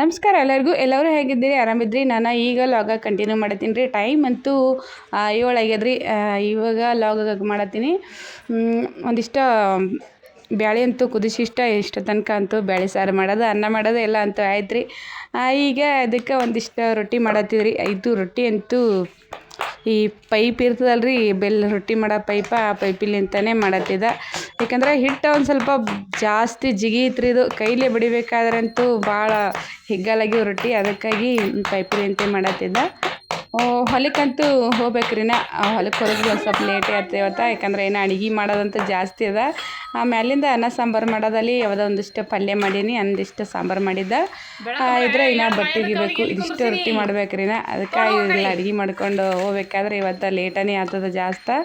ನಮಸ್ಕಾರ ಎಲ್ಲರಿಗೂ. ಎಲ್ಲರೂ ಹೇಗಿದ್ದೀರಿ? ಆರಾಮಿದ್ರಿ? ನಾನು ಈಗ ಲಾಗ ಕಂಟಿನ್ಯೂ ಮಾಡತ್ತೀನಿ ರೀ. ಟೈಮ್ ಅಂತೂ ಏಳಾಗ್ಯದ್ರಿ ಇವಾಗ ಲಾಗ ಮಾಡತ್ತೀನಿ. ಒಂದಿಷ್ಟು, ಬ್ಯಾಳೆ ಅಂತೂ ಕುದಿಸಿ, ಇಷ್ಟ ಇಷ್ಟ ತನಕ ಅಂತೂ ಬ್ಯಾಳೆ ಸಾರು ಮಾಡೋದು, ಅನ್ನ ಮಾಡೋದು ಎಲ್ಲ ಅಂತೂ ಆಯ್ತು ರೀ ಈಗ ಅದಕ್ಕೆ ಒಂದಿಷ್ಟು ರೊಟ್ಟಿ ಮಾಡತ್ತೀವಿ ರೀ ಇದು ರೊಟ್ಟಿ ಅಂತೂ ಈ ಪೈಪ್ ಇರ್ತದಲ್ಲ ರೀ ಬೆಲ್ಲ ರೊಟ್ಟಿ ಮಾಡೋ ಪೈಪ, ಆ ಪೈಪಿಲಿಂತಾನೆ ಮಾಡತ್ತಿದ್ದ ಯಾಕಂದ್ರೆ ಹಿಟ್ಟು ಒಂದು ಸ್ವಲ್ಪ ಜಾಸ್ತಿ ಜಿಗಿ ರೀ ಇದು. ಕೈಲೇ ಬಡಿಬೇಕಾದ್ರಂತೂ ಭಾಳ ಹಿಗ್ಗಲಾಗಿ ರೊಟ್ಟಿ. ಅದಕ್ಕಾಗಿ ಪೈಪಿಲಿಂತೆ ಮಾಡತ್ತಿದ್ದ. ಹೊಲಕ್ಕಂತೂ ಹೋಗ್ಬೇಕ್ರಿ ನಾ. ಹೊಲಕ್ಕೆ ಹೋಗಿ ಒಂದು ಸ್ವಲ್ಪ ಲೇಟೇ ಆಗ್ತೇವೆ ಇವತ್ತು ಯಾಕಂದ್ರೆ ಏನು ಅಡುಗೆ ಮಾಡೋದಂತ ಜಾಸ್ತಿ ಅದ. ಆಮೇಲಿಂದ ಅನ್ನ ಸಾಂಬಾರು ಮಾಡೋದಲ್ಲಿ ಯಾವುದೋ ಒಂದಿಷ್ಟು ಪಲ್ಯ ಮಾಡೀನಿ ಒಂದಿಷ್ಟು ಸಾಂಬಾರು ಮಾಡಿದ್ದ. ಇದ್ರೆ ಇನ್ನು ಬಟ್ಟೆ ಒಗಿಬೇಕು ಇದಿಷ್ಟು ರೊಟ್ಟಿ ಮಾಡ್ಬೇಕ್ರಿ ನಾ. ಅದಕ್ಕೆ ಇವೆಲ್ಲ ಅಡುಗೆ ಮಾಡ್ಕೊಂಡು ಹೋಗ್ಬೇಕಾದ್ರೆ ಇವತ್ತು ಲೇಟನೇ ಆಗ್ತದ ಜಾಸ್ತಿ.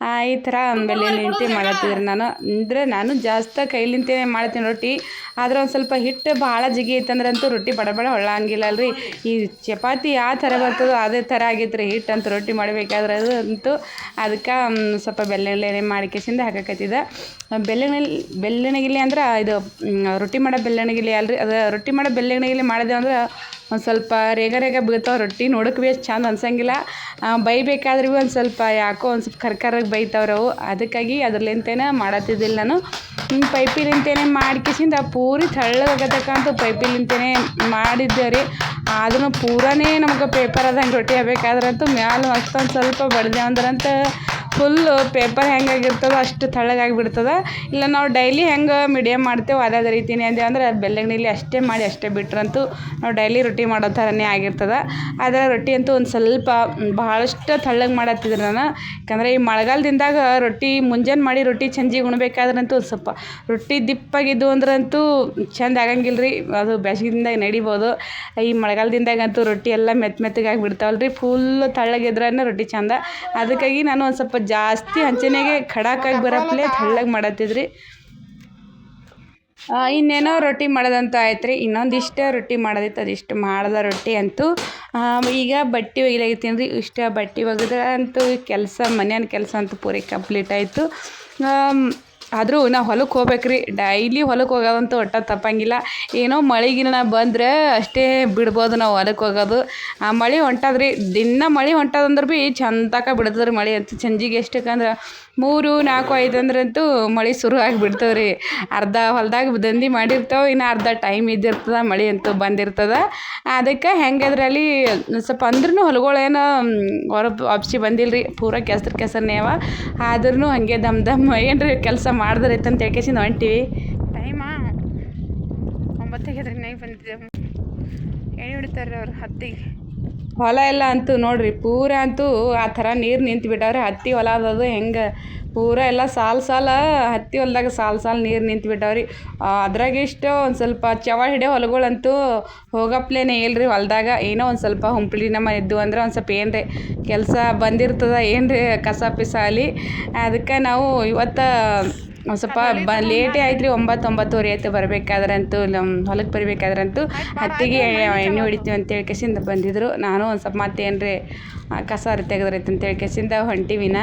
ಈ ಥರ ಬೆಲೆ ನಿಂತು ಮಾಡತ್ತಿದ್ರಿ ನಾನು. ಅಂದರೆ ನಾನು ಜಾಸ್ತಿ ಕೈಲಿಂತೆ ಮಾಡ್ತೀನಿ ರೊಟ್ಟಿ. ಆದ್ರೆ ಒಂದು ಸ್ವಲ್ಪ ಹಿಟ್ಟು ಭಾಳ ಜಿಗಿ ಐತಂದ್ರಂತೂ ರೊಟ್ಟಿ ಬಡ ಬಡ ಹೊಳ್ಳಂಗಿಲ್ಲ ಅಲ್ರಿ ಈ ಚಪಾತಿ ಯಾವ ಥರ ಬರ್ತದೋ ಅದೇ ಥರ ಆಗೈತೆ ರೀ ಹಿಟ್ಟು ಅಂತ ರೊಟ್ಟಿ ಮಾಡಬೇಕಾದ್ರೆ ಅದು ಅಂತೂ ಅದಕ್ಕೆ ಸ್ವಲ್ಪ ಬೆಲ್ಲೆಣ್ಣೆ ಮಾಡ್ಕೇಸಿಂದ ಹಾಕಕತ್ತಿದ ಬೆಲ್ಲೆಣ್ಣೆ ಬೆಲ್ಲಣಿಗಿಲಿ ಅಂದ್ರೆ ಇದು ರೊಟ್ಟಿ ಮಾಡೋ ಬೆಲ್ಲಣಿಗಿಲಿ ಅಲ್ರಿ. ಅದು ರೊಟ್ಟಿ ಮಾಡೋ ಬೆಲ್ಲಣಿಗಿಲಿ ಮಾಡಿದೆ ಅಂದ್ರೆ ಒಂದು ಸ್ವಲ್ಪ ರೇಗ ರೇಗ ಬೀಳ್ತಾವೆ, ರೊಟ್ಟಿ ನೋಡೋಕೆ ಭೀ ಅಷ್ಟು ಚಂದ ಅನ್ಸಂಗಿಲ್ಲ. ಬೈಬೇಕಾದ್ರೂ ಒಂದು ಸ್ವಲ್ಪ ಯಾಕೋ ಒಂದು ಸ್ವಲ್ಪ ಕರ್ಕರಾಗಿ ಬೈತಾವ್ರಿ ಅವು. ಅದಕ್ಕಾಗಿ ಅದ್ರಲಿಂತೇನೆ ಮಾಡತ್ತಿದ್ದಿಲ್ಲ ನಾನು. ಪೈಪಿಲಿಂತೇನೆ ಮಾಡ್ಕಿಸಿಂದ ಪೂರಿ ತೆಳ್ಳಗಾಗತಕ್ಕಂತೂ ಪೈಪಿಲಿಂತೇನೆ ಮಾಡಿದ್ದೆ ರೀ. ಆದ್ರೂ ಪೂರಾನೇ ನಮ್ಗೆ ಪೇಪರ್ ಅದಂಗೆ ರೊಟ್ಟಿ ಆಗ್ಬೇಕಾದ್ರಂತೂ ಮ್ಯಾಲೆ ಅಷ್ಟೊಂದು ಸ್ವಲ್ಪ ಬಡ್ದೆ ಅಂದ್ರಂತ ಫುಲ್ಲು ಪೇಪರ್ ಹೆಂಗಾಗಿರ್ತದೋ ಅಷ್ಟು ತೆಳ್ಳಗಾಗಿ ಬಿಡ್ತದೆ ಇಲ್ಲ ನಾವು ಡೈಲಿ ಹೆಂಗೆ ಮೀಡಿಯಮ್ ಮಾಡ್ತೇವೆ ಅದೇ ರೀತಿನೇ ಅಂದೇವು ಅಂದ್ರೆ ಬೆಲ್ಲಂಗಡಿಲಿ ಅಷ್ಟೇ ಮಾಡಿ ಅಷ್ಟೇ ಬಿಟ್ರಂತೂ ನಾವು ಡೈಲಿ ರೊಟ್ಟಿ ಮಾಡೋ ಥರನೇ ಆಗಿರ್ತದೆ. ಆದರೆ ರೊಟ್ಟಿ ಅಂತೂ ಒಂದು ಸ್ವಲ್ಪ ಭಾಳಷ್ಟು ತೆಳ್ಳಗೆ ಮಾಡತ್ತಿದ್ರು ನಾನು. ಯಾಕಂದರೆ ಈ ಮಳೆಗಾಲದಿಂದಾಗ ರೊಟ್ಟಿ ಮುಂಜಾನೆ ಮಾಡಿ ರೊಟ್ಟಿ ಚಂಜಿ ಉಣ್ಬೇಕಾದ್ರಂತೂ ಒಂದು ಸ್ವಲ್ಪ ರೊಟ್ಟಿ ದಿಪ್ಪಾಗಿದ್ದು ಅಂದ್ರಂತೂ ಚಂದ ಆಗಂಗಿಲ್ಲ ರೀ ಅದು ಬೇಸಿಗೆದಿಂದಾಗ ನಡಿಬೋದು. ಈ ಮಳೆಗಾಲದಿಂದಾಗಂತೂ ರೊಟ್ಟಿ ಎಲ್ಲ ಮೆತ್ತ ಮೆತ್ತಗಾಗಿ ಬಿಡ್ತಾವಲ್ಲ ರೀ ಫುಲ್ ತೆಳ್ಳಗಿದ್ರೆ ರೊಟ್ಟಿ ಚಂದ. ಅದಕ್ಕಾಗಿ ನಾನು ಒಂದು ಸ್ವಲ್ಪ ಜಾಸ್ತಿ ಹಂಚನೆಗೆ ಖಡಾಕಾಗಿ ಬರಪ್ಲೆ ತೆಳ್ಳಗೆ ಮಾಡತ್ತಿದ್ರಿ. ಇನ್ನೇನೋ ರೊಟ್ಟಿ ಮಾಡೋದಂತೂ ಆಯ್ತು ರೀ ಇನ್ನೊಂದಿಷ್ಟು ರೊಟ್ಟಿ ಮಾಡೋದಿತ್ತು, ಅದಿಷ್ಟು ಮಾಡ್ದೆ ರೊಟ್ಟಿ ಅಂತೂ. ಈಗ ಬಟ್ಟೆ ಒಗಿಲಾಗಿತ್ತೀನಿ ರೀ ಇಷ್ಟ ಬಟ್ಟೆ ಒಗೆದ್ರೆ ಅಂತೂ ಕೆಲಸ ಮನೆಯ ಕೆಲಸ ಅಂತೂ ಪೂರಿ ಕಂಪ್ಲೀಟ್ ಆಯಿತು. ಆದರೂ ನಾ ಹೊಲಕ್ಕೆ ಹೋಗ್ಬೇಕ್ರಿ. ಡೈಲಿ ಹೊಲಕ್ಕೆ ಹೋಗೋದಂತೂ ಒಟ್ಟ ತಪ್ಪಂಗಿಲ್ಲ. ಏನೋ ಮಳೆಗಿನ ಬಂದರೆ ಅಷ್ಟೇ ಬಿಡ್ಬೋದು ನಾವು ಹೊಲಕ್ಕೆ ಹೋಗೋದು. ಆ ಮಳೆ ಹೊಂಟದ್ರಿ, ದಿನ ಮಳೆ ಹೊಂಟದಂದ್ರೆ ಭೀ ಚಂದಕ ಬಿಡ್ತದ್ರಿ ಮಳೆ. ಅಂತ ಸಂಜಿಗೆ ಎಷ್ಟಕ್ಕಂದ್ರೆ ಮೂರು, ನಾಲ್ಕು, ಐದು ಅಂದ್ರಂತೂ ಮಳೆ ಶುರು ಆಗಿಬಿಡ್ತದೆ ರೀ ಅರ್ಧ ಹೊಲ್ದಾಗ ದಂದಿ ಮಾಡಿರ್ತಾವೆ, ಇನ್ನು ಅರ್ಧ ಟೈಮ್ ಇದ್ದಿರ್ತದೆ, ಮಳೆ ಅಂತೂ ಬಂದಿರ್ತದೆ. ಅದಕ್ಕೆ ಹೆಂಗದ್ರಲ್ಲಿ ಸ್ವಲ್ಪ ಅಂದ್ರೂ ಹೊಲಗಳೇನು ಹೊರ ವಾಪ್ಸಿ ಬಂದಿಲ್ಲ ರೀ ಪೂರ ಕೆಸ್ರು ಕೆಸರನೇ ಅವ. ಆದ್ರೂ ಹಾಗೆ ದಮ್ ದಮ್ ಏನ್ರಿ ಕೆಲಸ ಮಾಡಿದ್ರೆ ಅಂತ ಹೇಳ್ಕೇಸಿಂದ ಹೊಂಟಿವಿ ಟೈಮಾ ಒಂಬತ್ತಾಗ್ಯದ್ರಿ ನೈ ಬಂದಿದ್ದೇವೆ ಎಣ್ಣೆ ಹೊಡಿತಾರೆ ಅವ್ರು ಹತ್ತಿಗೆ. ಹೊಲ ಎಲ್ಲ ಅಂತೂ ನೋಡ್ರಿ, ಪೂರ ಅಂತೂ ಆ ಥರ ನೀರು ನಿಂತು ಬಿಟ್ಟವ್ರೆ, ಹತ್ತಿ ಹೊಲ ಅದು ಹೆಂಗೆ? ಪೂರ ಎಲ್ಲ ಸಾಲು ಸಾಲ ಹತ್ತಿ ಹೊಲ್ದಾಗ ಸಾಲು ಸಾಲು ನೀರು ನಿಂತು ಬಿಟ್ಟಾವ್ರಿ. ಅದ್ರಾಗ ಇಷ್ಟು ಒಂದು ಸ್ವಲ್ಪ ಚವ ಹಿಡಿಯೋ ಹೊಲಗಳಂತೂ ಹೋಗಪ್ಲೇನೆ ಇಲ್ರಿ ಹೊಲದಾಗ. ಏನೋ ಒಂದು ಸ್ವಲ್ಪ ಹುಂಪ್ಳಿ ನಮ್ಮ ಇದ್ದು ಅಂದ್ರೆ ಒಂದು ಸ್ವಲ್ಪ ಏನ್ರಿ, ಕೆಲಸ ಬಂದಿರ್ತದ ಏನ್ರಿ ಕಸ ಪಿಸ ಅಲ್ಲಿ. ಅದಕ್ಕೆ ನಾವು ಇವತ್ತು ಒಂದು ಸ್ವಲ್ಪ ಬ ಲೇಟೇ ಆಯ್ತು ರೀ ಒಂಬತ್ತು ಒಂಬತ್ತುವರೆ ಆಯ್ತು ಬರಬೇಕಾದ್ರಂತೂ ನಮ್ಮ ಹೊಲಕ್ಕೆ ಬರಬೇಕಾದ್ರಂತೂ ಹತ್ತಿಗೆ ಎಣ್ಣೆ ಹೊಡಿತೀವಿ ಅಂತ ಹೇಳ್ಕೆಸಿಂದ ಬಂದಿದ್ರು. ನಾನು ಒಂದು ಸ್ವಲ್ಪ ಮತ್ತೇನ್ರಿ ಆ, ಕಸ ತೆಗೆದ್ರೈತೆ ಅಂತ ಹೇಳ್ಕೆಸಿಂದ ಹೊಂಟಿವಿನ.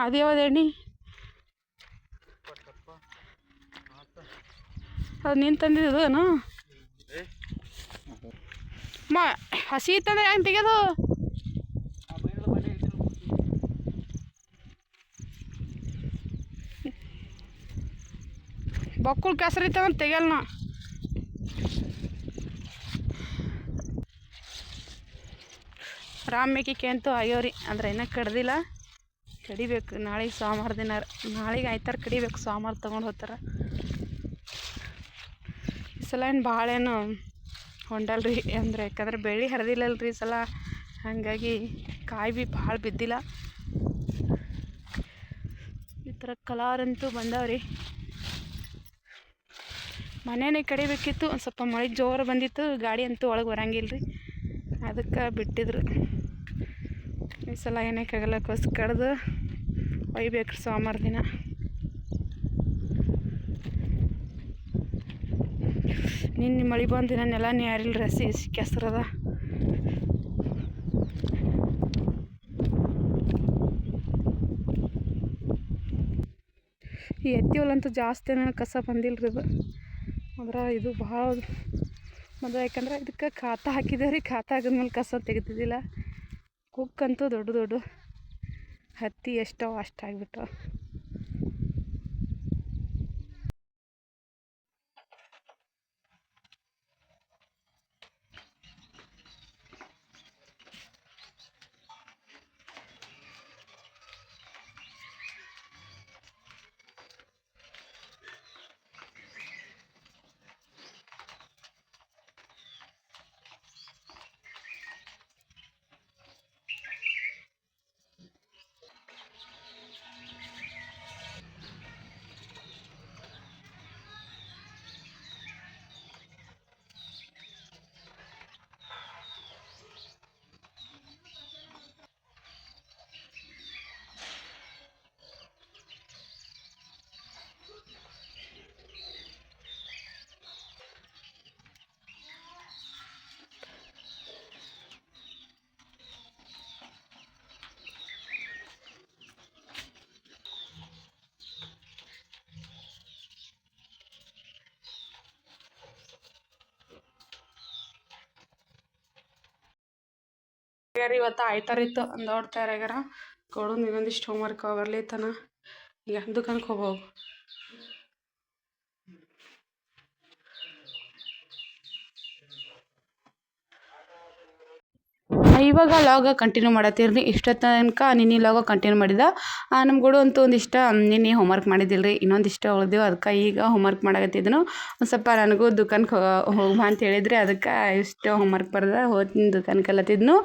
ಅದು ಅದು ನೀನು ತಂದಿದ್ದೇನು ಮ, ಹಸಿ ಇತ್ತಂದ್ರೆ ಹೆಂಗೆ ತೆಗೆದು? ಬಕ್ಕುಳ್ ಕೆಸರು ಇತ್ತಂದ್ರೆ ತೆಗಿಯಲ್ಲ ನಾ. ರಾಮ್ ಮೇಕಿಕೆ ಅಂತೂ ಆಗ್ಯಾವ್ರಿ, ಅಂದ್ರೆ ಇನ್ನೂ ಕಡ್ದಿಲ್ಲ. ಕಡಿಬೇಕು. ನಾಳೆಗೆ ಸೋಮವಾರ ದಿನ ನಾಳೆಗೆ ಆಯ್ತಾರ ಕಡಿಬೇಕು. ಸೋಮವಾರ ತೊಗೊಂಡು ಹೋಗ್ತಾರೆ. ಈ ಸಲ ಏನು ಭಾಳ ಏನು ಹೊಂಡಲ್ರಿ. ಅಂದ್ರೆ ಯಾಕಂದ್ರೆ ಬೆಳೆ ಹರಿದಿಲ್ಲಲ್ರಿ ಈ ಸಲ. ಹಾಗಾಗಿ ಕಾಯಿ ಭೀ ಭಾಳ ಬಿದ್ದಿಲ್ಲ. ಈ ಥರ ಕಲರ್ ಅಂತೂ ಬಂದಾವ್ರಿ. ಮನೇನೆ ಕಡಿಬೇಕಿತ್ತು. ಒಂದು ಸ್ವಲ್ಪ ಮಳೆ ಜೋರು ಬಂದಿತ್ತು. ಗಾಡಿ ಅಂತೂ ಒಳಗೆ ಬರಂಗಿಲ್ಲ ರೀ ಅದಕ್ಕೆ ಬಿಟ್ಟಿದ್ರು. ಸಲ ಏನಕ್ಕಾಗಲ್ಲ ಕಸ್ ಕಡ್ದು ರೀ ಸೋಮವಾರ ದಿನ. ನಿನ್ನೆ ಮಳೆ ಬಂದು ದಿನ ನೆಲ ರಸಿ ಕೆಸರದ. ಈ ಎತ್ತಿವಲ್ಲಂತೂ ಜಾಸ್ತಿ ಕಸ ಬಂದಿಲ್ಲ ರೀ ಇದು. ಅಂದ್ರೆ ಇದು ಭಾಳ ಮೊದಲು ಯಾಕಂದ್ರೆ ಇದಕ್ಕೆ ಖಾತ ಹಾಕಿದ್ದೇವೆ ರೀ, ಖಾತಾ ಹಾಕಿದ್ಮೇಲೆ ಕಸ ತೆಗಿತಿದ್ದಿಲ್ಲ ಕುಕ್ಕಂತೂ ದೊಡ್ಡ ದೊಡ್ಡ ಹತ್ತಿ ಎಷ್ಟೋ ಅಷ್ಟು ಇವತ್ತು ಆಯ್ತಾರಿತ್ತು ನೋಡ್ತಾ ಯಾರ್ಯಾರ ಕೊಡು ನೀನೊಂದಿಷ್ಟು ಹೋಮ್ವರ್ಕ್ ಬರ್ಲಿತ್ತನ ಈಗ ದುಕಾನಕ್ಕೆ ಹೋಗ್ಬೋದು ಇವಾಗ ಲಾಗ ಕಂಟಿನ್ಯೂ ಮಾಡತ್ತೀರಿ ರೀ ಇಷ್ಟ ತನಕ ನಿನ್ನೆ ಲಾಗ ಕಂಟಿನ್ಯೂ ಮಾಡಿದ. ನಮ್ಮ ಗುಡು ಅಂತೂ ಒಂದಿಷ್ಟ ನಿನ್ನೆ ಹೋಮ್ವರ್ಕ್ ಮಾಡಿದ್ದಿಲ್ಲ ರೀ ಇನ್ನೊಂದಿಷ್ಟ ಉಳಿದೇವು. ಅದಕ್ಕೆ ಈಗ ಹೋಮ್ವರ್ಕ್ ಮಾಡಕತ್ತಿದ್ದನು ಒಂದು ಸ್ವಲ್ಪ ನನಗೂ ದುಕಾನ್ಗೆ ಹೋಗ್ಬಾ ಅಂತ ಹೇಳಿದ್ರಿ ಅದಕ್ಕೆ ಇಷ್ಟು ಹೋಮ್ವರ್ಕ್ ಬರ್ದ ಹೋದಿನ ದುಖಾನ್ ಕಲತ್ತಿದ್ನು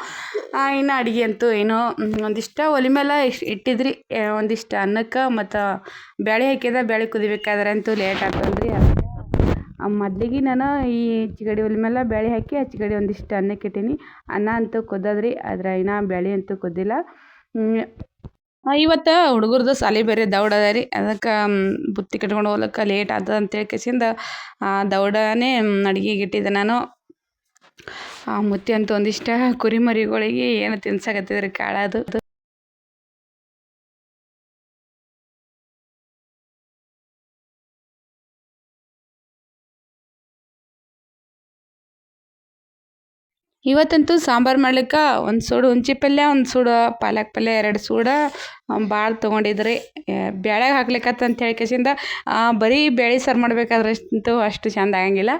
ಇನ್ನು ಅಡುಗೆ ಅಂತೂ ಏನೋ ಒಂದಿಷ್ಟ ಒಲೆ ಮೇಲೆ ಇಷ್ಟು ಇಟ್ಟಿದ್ರಿ. ಒಂದಿಷ್ಟು ಅನ್ನಕ್ಕೆ ಮತ್ತು ಬೇಳೆ ಹಾಕಿದ ಬೇಳೆ ಕುದಿಬೇಕಾದ್ರೆ ಅಂತೂ ಲೇಟ್ ಆಗ್ತದ್ರಿ ಮೊದ್ಲಿಗೆ ನಾನು ಈ ಚಿಗಡಿ ಒಲೆ ಮೇಲೆ ಬೇಳೆ ಹಾಕಿ ಆ ಚಿಗಡಿ ಒಂದಿಷ್ಟು ಅನ್ನಕ್ಕೆ ಇಟ್ಟೀನಿ. ಅನ್ನ ಅಂತೂ ಕುದ್ದದ್ರಿ, ಆದ್ರೆ ಇನ್ನು ಬೇಳೆ ಅಂತೂ ಕುದ್ದಿಲ್ಲ. ಇವತ್ತು ಹುಡುಗರ್ದು ಸಾಲಿ ಬೇರೆ ದೌಡ್ ಅದ ರೀ. ಅದಕ್ಕೆ ಬುತ್ತಿ ಕಟ್ಕೊಂಡು ಹೋಗ್ಲಿಕ್ಕೆ ಲೇಟ್ ಆದ ಅಂತೇಳಿ ಆ ದೌಡನೇ ಅಡುಗೆಗೆ ಇಟ್ಟಿದ್ದೆ ನಾನು. ಮುತ್ತಿ ಅಂತೂ ಒಂದಿಷ್ಟ ಕುರಿಮರಿಗಳಿಗೆ ಏನು ತಿನ್ಸಕತ್ತಿದ್ರಿ ಕಾಳದು. ಇವತ್ತಂತೂ ಸಾಂಬಾರು ಮಾಡ್ಲಿಕ್ಕೆ ಒಂದು ಸೂಡು ಹುಂಚಿ ಪಲ್ಯ, ಒಂದು ಸೂಡು ಪಾಲಕ್ ಪಲ್ಯ, ಎರಡು ಸೂಡ ಭಾಳ ತೊಗೊಂಡಿದ್ರಿ. ಬ್ಯಾಳ್ಯಾಗ ಹಾಕ್ಲಿಕ್ಕತ್ತ ಅಂತ ಹೇಳಿ ಕೇಸಿಂದ ಬರೀ ಬೇಳೆ ಸಾರು ಮಾಡ್ಬೇಕಾದ್ರೆ ಅಷ್ಟಂತೂ ಅಷ್ಟು ಚಂದ ಆಗಂಗಿಲ್ಲ.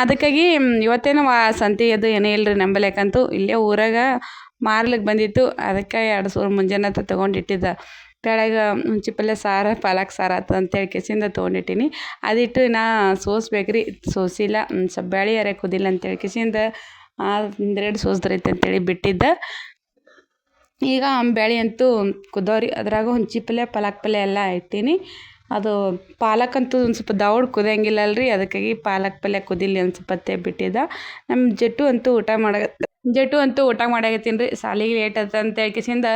ಅದಕ್ಕಾಗಿ ಇವತ್ತೇನು ಸಂತೆ ಅದು ಏನೇ ಇಲ್ಲರಿ ನಂಬಲ್ಯಾಕಂತೂ ಇಲ್ಲೇ ಊರಾಗ ಮಾರ್ಲಿಕ್ಕೆ ಬಂದಿತ್ತು. ಅದಕ್ಕೆ ಎರಡು ಸೂರು ಮುಂಜಾನೆ ಹತ್ರ ತೊಗೊಂಡಿಟ್ಟಿದ್ದ. ಬೆಳಗ್ಗ ಹುಂಚಿ ಪಲ್ಯ ಸಾರು, ಪಾಲಕ್ ಸಾರು ಆತು ಅಂತೇಳಿ ಕೇಸಿಂದ ತೊಗೊಂಡಿಟ್ಟೀನಿ. ಅದಿಟ್ಟು ನಾ ಸೋಸ್ಬೇಕು ರೀ ಸೋಸಿಲ್ಲ ಸ್ವಲ್ಪ ಬೇಳೆ ಯಾರೇ ಕುದಿಲ್ಲ ಅಂತೇಳಿ ಕಿಸಿಂದ ಒಂದೆರಡು ಸೋಸ್ದ್ರೈತೆ ಅಂತೇಳಿ ಬಿಟ್ಟಿದ್ದೆ. ಈಗ ಬ್ಯಾಳಿ ಅಂತೂ ಕುದ್ದವ್ರಿ ಅದ್ರಾಗ ಹುಂಚಿ ಪಲ್ಯ ಪಾಲಕ್ ಪಲ್ಯ ಎಲ್ಲ ಇಟ್ಟೀನಿ. ಅದು ಪಾಲಕ್ ಅಂತೂ ಒಂದು ಸ್ವಲ್ಪ ದೌಡ್ ಕುದಿಯಂಗಿಲ್ಲ ಅಲ್ರಿ ಅದಕ್ಕಾಗಿ ಪಾಲಕ್ ಪಲ್ಯ ಕುದಿಲಿ ಸ್ವಲ್ಪ ಹೊತ್ತೆ ಬಿಟ್ಟಿದ್ದ. ನಮ್ಮ ಜಟ್ಟು ಅಂತೂ ಊಟ ಮಾಡ ಜಟ್ಟು ಅಂತೂ ಊಟ ಮಾಡಾಕತ್ತೀನಿ ರೀ. ಸಾಲಿಗೆ ಲೇಟ್ ಆಯ್ತು ಅಂತ ಹೇಳ್ಕಿಸಿಂದ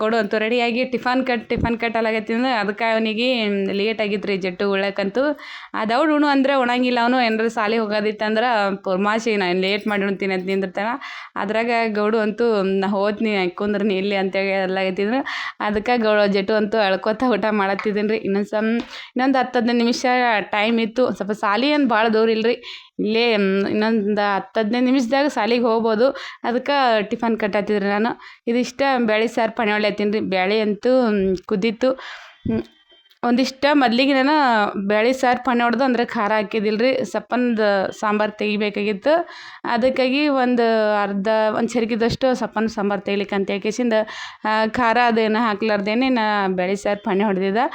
ಕೊಡು ಅಂತೂ ರೆಡಿಯಾಗಿ ಟಿಫನ್ ಕಟ್ ಟಿಫನ್ ಕಟ್ ಅಲ್ಲಾಗತ್ತಿಂದ ಅದಕ್ಕೆ ಅವನಿಗೆ ಲೇಟ್ ಆಗಿತ್ತು ರೀ ಜಟ್ಟು ಉಳಕ್ಕಂತೂ ಅದು ದೌಡ್ ಉಣು ಅಂದ್ರೆ ಉಣಂಗಿಲ್ಲ ಅವನು, ಏನಾರ ಶಾಲೆಗೆ ಹೋಗೋದಿತ್ತಂದ್ರೆ ಪುರ್ಮಾಶಿ ನಾನು ಲೇಟ್ ಮಾಡಿ ಉಣ್ತೀನಿ ಅಂತ ನಿಂದಿರ್ತಾನೆ. ಅದ್ರಾಗ ಗೌಡು ಅಂತೂ ನಾ ಹೋದ್ನಿ ಕುಂದ್ರನಿ ಇಲ್ಲಿ ಅಂತೇಳಿ ಅಲ್ಲಾಗತ್ತಿದ್ರು ಅದಕ್ಕೆ ಗೌಡ ಜಟ್ಟು ಅಂತೂ ಅಳ್ಕೊತ ಊಟ ಮಾಡತ್ತಿದ್ದೀನಿ ರೀ ಇನ್ನೊಂದು ಸಮ್, ಇನ್ನೊಂದು ಹತ್ತು ಹದಿನೈದು ನಿಮಿಷ ಟೈಮ್ ಇತ್ತು. ಸ್ವಲ್ಪ ಶಾಲೆ ಏನು ಭಾಳ ದೂರ ಇಲ್ರಿ. ಇಲ್ಲೇ ಇನ್ನೊಂದು ಹತ್ತು ಹದಿನೈದು ನಿಮಿಷದಾಗ ಸಾಲಿಗೆ ಹೋಗ್ಬೋದು. ಅದಕ್ಕೆ ಟಿಫನ್ ಕಟ್ಟತ್ತಿದ್ರಿ ನಾನು. ಇದಿಷ್ಟ ಬೇಳೆ ಸಾರು ಪಣೆ ಹತ್ತೀನಿ ರೀ. ಬೇಳೆ ಅಂತೂ ಹ್ಮ್. ಒಂದಿಷ್ಟು ಮೊದ್ಲಿಗೆ ನಾನು ಬೇಳೆ ಸಾರು ಪಣೆ ಹೊಡೆದು ಅಂದ್ರೆ ಖಾರ ಹಾಕಿದ್ದಿಲ್ಲ ರೀ ಸಪ್ಪಂದು ಸಾಂಬಾರು ತೆಗಿಬೇಕಾಗಿತ್ತು. ಅದಕ್ಕಾಗಿ ಒಂದು ಅರ್ಧ ಒಂದು ಚರ್ಗಿದಷ್ಟು ಸಪ್ಪನ ಸಾಂಬಾರು ತೆಗಿಲಿಕ್ಕೆ ಅಂತ ಹೇಳ್ಕೇಸಿಂದ ಖಾರ ಅದೇನು ಹಾಕ್ಲಾರ್ದೇನೆ ನಾ ಬೇಳೆ ಸಾರು ಪಣ್ಣೆ ಹೊಡೆದಿದ್ದೆ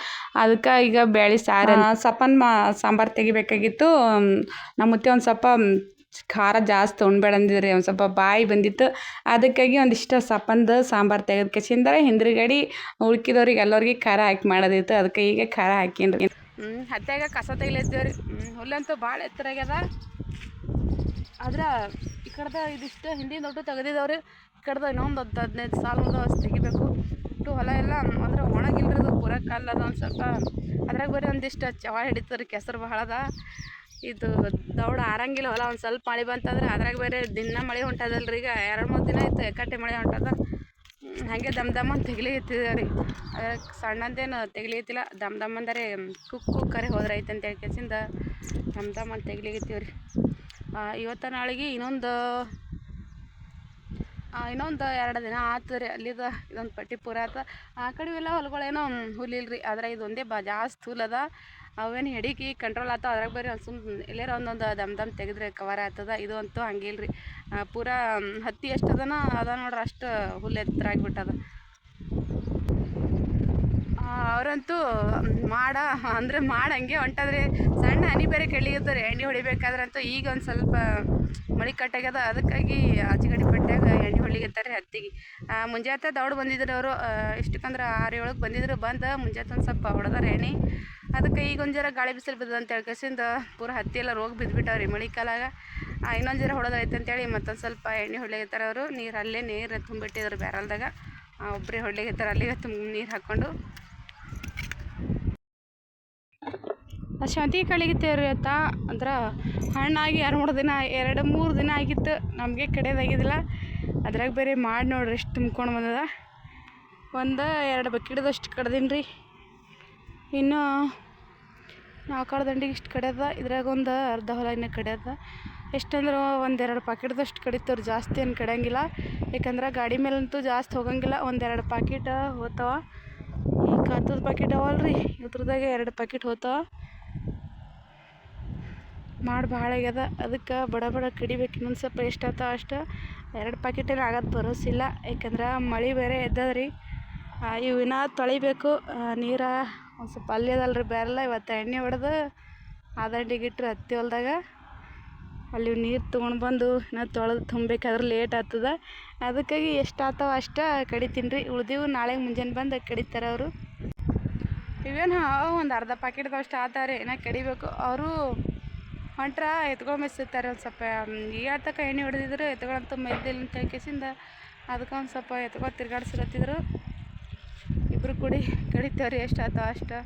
ಅದಕ್ಕೆ ಈಗ ಬೇಳೆ ಸಾರು ಸಪ್ಪನ್ ಮಾ ಸಾಂಬಾರು ತೆಗಿಬೇಕಾಗಿತ್ತು. ನಮ್ಮ ಮುತ್ತೆ ಒಂದು ಸ್ವಲ್ಪ ಖಾರ ಜಾಸ್ತಿ ಉಣ್ಬೇಡ ಅಂದಿದ್ರಿ ಒಂದು ಸ್ವಲ್ಪ ಬಾಯಿ ಬಂದಿತ್ತು. ಅದಕ್ಕಾಗಿ ಒಂದಿಷ್ಟು ಸಪ್ಪಂದು ಸಾಂಬಾರು ತೆಗೆದು ಕೆಸಿಂದ ಹಿಂದಿರುಗಡಿ ಉಳ್ಕಿದವ್ರಿಗೆ ಎಲ್ಲರಿಗೆ ಖಾರ ಹಾಕಿ ಮಾಡೋದಿತ್ತು. ಅದಕ್ಕೆ ಈಗ ಖಾರ ಹಾಕೀನಿ ರೀ ಹ್ಞೂ ಹತ್ಯಾಗ ಕಸ ತೆಗಿಲತ್ತೇವೆ ಹ್ಞೂ ಹುಲ್ಲಂತೂ ಭಾಳ ಎತ್ತರ ಆಗ್ಯದ. ಆದ್ರೆ ಈ ಕಡೆದ ಇದಿಷ್ಟು ಹಿಂದಿನ ದೊಡ್ಡ ತೆಗೆದಿದ್ದವ್ರಿ ಈ ಕಡೆದ ಇನ್ನೊಂದು ಹತ್ತು ಹದಿನೈದು ಸಾಲ ಅಷ್ಟು ತೆಗಿಬೇಕು. ಇಟ್ಟು ಹೊಲ ಎಲ್ಲ ಅಂದ್ರೆ ಒಣಗಿಲ್ರಿ ಅದು ಪೂರ ಕಾಲದ ಒಂದು ಸ್ವಲ್ಪ. ಅದ್ರಾಗ ಬರೀ ಒಂದಿಷ್ಟು ಚವಾ ಹಿಡಿತಾರೆ ಕೆಸರು ಬಹಳದ. ಇದು ದೌಡ ಆರಂಗಿಲ್ಲ ಹೊಲ, ಒಂದು ಸ್ವಲ್ಪ ಮಳೆ ಬಂತಂದ್ರೆ ಅದ್ರಾಗ ಬೇರೆ ದಿನ ಮಳೆ ಹೊಂಟದಲ್ರಿ ಈಗ. ಎರಡು ಮೂರು ದಿನ ಆಯ್ತು ಕಟ್ಟೆ ಮಳೆ ಹೊಂಟದ. ಹಾಗೆ ದಮ್ ದಮ್ ಅಂತ ತೆಗಿಲಿತ್ತಿದೆ ರೀ. ಅದ್ರಾಗ ಸಣ್ಣದೇನು ತೆಗಿಲಿತ್ತಿಲ್ಲ ದಮ್ ದಮ್ ಅಂದರೆ ಕುಕ್ಕು ಕರೆ ಹೋದ್ರೆ ಐತೆ ಅಂತ ಹೇಳಿ ಕೆಸಿಂದ ದಮ್ ದಮ್ ಅಂತ ತೆಗಿಲಿಕತ್ತೀವಿ ರೀ ಇವತ್ತು ನಾಳೆಗೆ ಇನ್ನೊಂದು ಇನ್ನೊಂದು ಎರಡು ದಿನ ಆತು ರೀ. ಅಲ್ಲಿದ ಇದೊಂದು ಪಟ್ಟಿ ಪೂರ ಆತ ಆ ಕಡೆ ಎಲ್ಲ ಹೊಲಗಳೇನೋ ಹುಲಿಲ್ರಿ ರೀ ಆದ್ರೆ ಇದೊಂದೇ ಬಾ, ಜಾಸ್ತಿ ಹುಲ್ ಅದ ಅವೇನು ಹಿಡಿಕಿ ಕಂಟ್ರೋಲ್ ಆತಾವ ಅದ್ರಾಗ ಬರೀ ಒಂದು ಸುಮ್ ಎಲ್ಲೇರ ಒಂದೊಂದು ದಮ್ ದಮ್ ತೆಗೆದ್ರೆ ಕವರ್ ಆಗ್ತದ. ಇದು ಅಂತೂ ಹಂಗಿಲ್ಲ ರೀ ಪೂರಾ ಹತ್ತಿ ಎಷ್ಟು ಅದನ ಅದ ನೋಡ್ರಿ ಅಷ್ಟು ಹುಲ್ಲು ಎತ್ತರ ಆಗಿಬಿಟ್ಟದ ಅವರಂತೂ ಮಾಡ, ಅಂದರೆ ಮಾಡ ಹಂಗೆ ಹೊಂಟದ್ರಿ. ಸಣ್ಣ ಹನಿ ಬೇರೆ ಕೆಳಿಯುತ್ತಾರೆ ಎಣ್ಣೆ ಹೊಡಿಬೇಕಾದ್ರಂತೂ ಈಗ ಒಂದು ಸ್ವಲ್ಪ ಮಳೆ ಕಟ್ಟಾಗ್ಯದ. ಅದಕ್ಕಾಗಿ ಆಚೆಗಡಿ ಪಟ್ಟ್ಯಾಗ ಎಣ್ಣೆ ಹೊಡಿಲಿಕತ್ತಾರೆ ಹತ್ತಿಗೆ. ಮುಂಜಾತ ದೌಡ್ ಬಂದಿದ್ರು ಅವರು. ಎಷ್ಟಕ್ಕಂದ್ರೆ ಆರು ಏಳಕ್ಕೆ ಬಂದಿದ್ರು. ಬಂದು ಮುಂಜಾತ ಒಂದು ಸ್ವಲ್ಪ ಹೊಡೆದಾರೆ ಎಣ್ಣೆ. ಅದಕ್ಕೆ ಈಗ ಒಂದು ಜರ ಗಾಳಿ ಬಿಸಿಲು ಬಿದ್ದದ ಅಂತ ಹೇಳ್ಕಸಿಂದ ಪೂರ ಹತ್ತಿ ಎಲ್ಲ ರೋಗ ಬಿದ್ದುಬಿಟ್ಟವ್ರಿ ಮಳೆ ಕಾಲಾಗ ಇನ್ನೊಂದು ಜರ ಹೊಡೆದೈತೆ ಅಂತೇಳಿ ಮತ್ತೊಂದು ಸ್ವಲ್ಪ ಎಣ್ಣೆ ಹೊಡ್ಲಿಕತ್ತಾರ ಅವರು. ನೀರು ಅಲ್ಲೇ ನೀರು ತುಂಬಿಟ್ಟಿದ್ರು ಬ್ಯಾರಲ್ದಾಗ. ಒಬ್ಬರೇ ಹೊಡ್ಲಿಕತ್ತಾರ ಅಲ್ಲಿಗೆ ತುಂಬ ನೀರು ಹಾಕ್ಕೊಂಡು. ಶಾಂತಿ ಕಳಿಗಿತ್ತೇವ್ರಿ ಅತ್ತಾ. ಅಂದ್ರೆ ಹಣ್ಣಾಗಿ ಎರಡು ಮೂರು ದಿನ, ಎರಡು ಮೂರು ದಿನ ಆಗಿತ್ತು. ನಮಗೆ ಕಡೆಯದಾಗಿದ್ದಿಲ್ಲ. ಅದ್ರಾಗ ಬೇರೆ ಮಾಡಿ ನೋಡ್ರಿ ಎಷ್ಟು ತುಂಬ್ಕೊಂಡು ಬಂದದ. ಒಂದು ಎರಡು ಬಕೆಟ್ದಷ್ಟು ಕಡ್ದೀನಿ ರೀ ಇನ್ನು ನಾಲ್ಕಾರು ದಂಡಿಗೆ ಇಷ್ಟು ಕಡ್ಯದ ಇದ್ರಾಗ ಒಂದು ಅರ್ಧ ಹೊಲ ಇನ್ನೂ ಕಡ್ಯದ ಎಷ್ಟಂದ್ರೆ ಒಂದೆರಡು ಪಾಕೆಟ್ದಷ್ಟು ಕಡಿತವ್ರು ಜಾಸ್ತಿ ಏನು ಕಡಿಯಂಗಿಲ್ಲ. ಯಾಕಂದ್ರೆ ಗಾಡಿ ಮೇಲಂತೂ ಜಾಸ್ತಿ ಹೋಗಂಗಿಲ್ಲ ಒಂದೆರಡು ಪಾಕಿಟ್ ಹೋಗ್ತಾವ ಈ ಕಾತದ ಪಾಕಿಟ್ ಅವಲ್ರಿ, ಇದ್ರದಾಗ ಎರಡು ಪಾಕಿಟ್ ಹೋಗ್ತಾವ ಮಾಡಿ ಭಾಳ ಆಗ್ಯದ, ಅದಕ್ಕೆ ಬಡ ಬಡ ಕಡಿಬೇಕು ಇನ್ನೊಂದು ಸ್ವಲ್ಪ ಎಷ್ಟು ಆತಾವ ಅಷ್ಟು. ಎರಡು ಪಾಕಿಟೇನು ಆಗೋದು ಬರೋಸಿಲ್ಲ, ಯಾಕಂದ್ರೆ ಮಳೆ ಬೇರೆ ಎದ್ದದ್ರಿ. ಇವಿನ ತೊಳಿಬೇಕು ನೀರ ಒಂದು ಸ್ವಲ್ಪ ಅಲ್ಲಿ ಅದಲ್ರಿ, ಬೇರೆಲ್ಲ ಇವತ್ತು ಎಣ್ಣೆ ಹೊಡೆದು ಆ ದಂಡಿಗೆ ಇಟ್ರು ಹತ್ತಿ ಹೊಲ್ದಾಗ. ಅಲ್ಲಿ ನೀರು ತೊಗೊಂಡು ಬಂದು ಇನ್ನು ತೊಳೆದು ತುಂಬಬೇಕಾದ್ರೆ ಲೇಟ್ ಆಗ್ತದ. ಅದಕ್ಕಾಗಿ ಎಷ್ಟು ಆತವ್ ಅಷ್ಟು ಕಡಿತೀನಿ ರೀ ಉಳ್ದಿವು ನಾಳೆ ಮುಂಜಾನೆ ಬಂದು ಕಡಿತಾರೆ ಅವರು. ಇವೇನು ಒಂದು ಅರ್ಧ ಪಾಕಿಟ್ದಷ್ಟು ಆತಾವ್ರಿ, ಇನ್ನು ಕಡಿಬೇಕು. ಅವರು ಹೊಂಟ್ರ ಎತ್ಕೊಂಡು ಮೆಸ್ಸುತ್ತಾರೆ ಒಂದು ಸ್ವಲ್ಪ ಈಗ ತಕ್ಕ ಎಣ್ಣೆ ಹೊಡೆದಿದ್ರು ಎತ್ಗಳಂತೂ ಮೆದ್ದಿಲ್ಲ ಅಂತ ಕೇಸಿಂದ ಅದಕ್ಕೆ ಒಂದು ಸ್ವಲ್ಪ ಎತ್ಕೊಂಡು ತಿರ್ಗಾಡ್ಸಿರತ್ತಿದ್ರು. ಇಬ್ಬರು ಕೂಡಿ ಎಷ್ಟು ಆತಾವ ಅಷ್ಟು.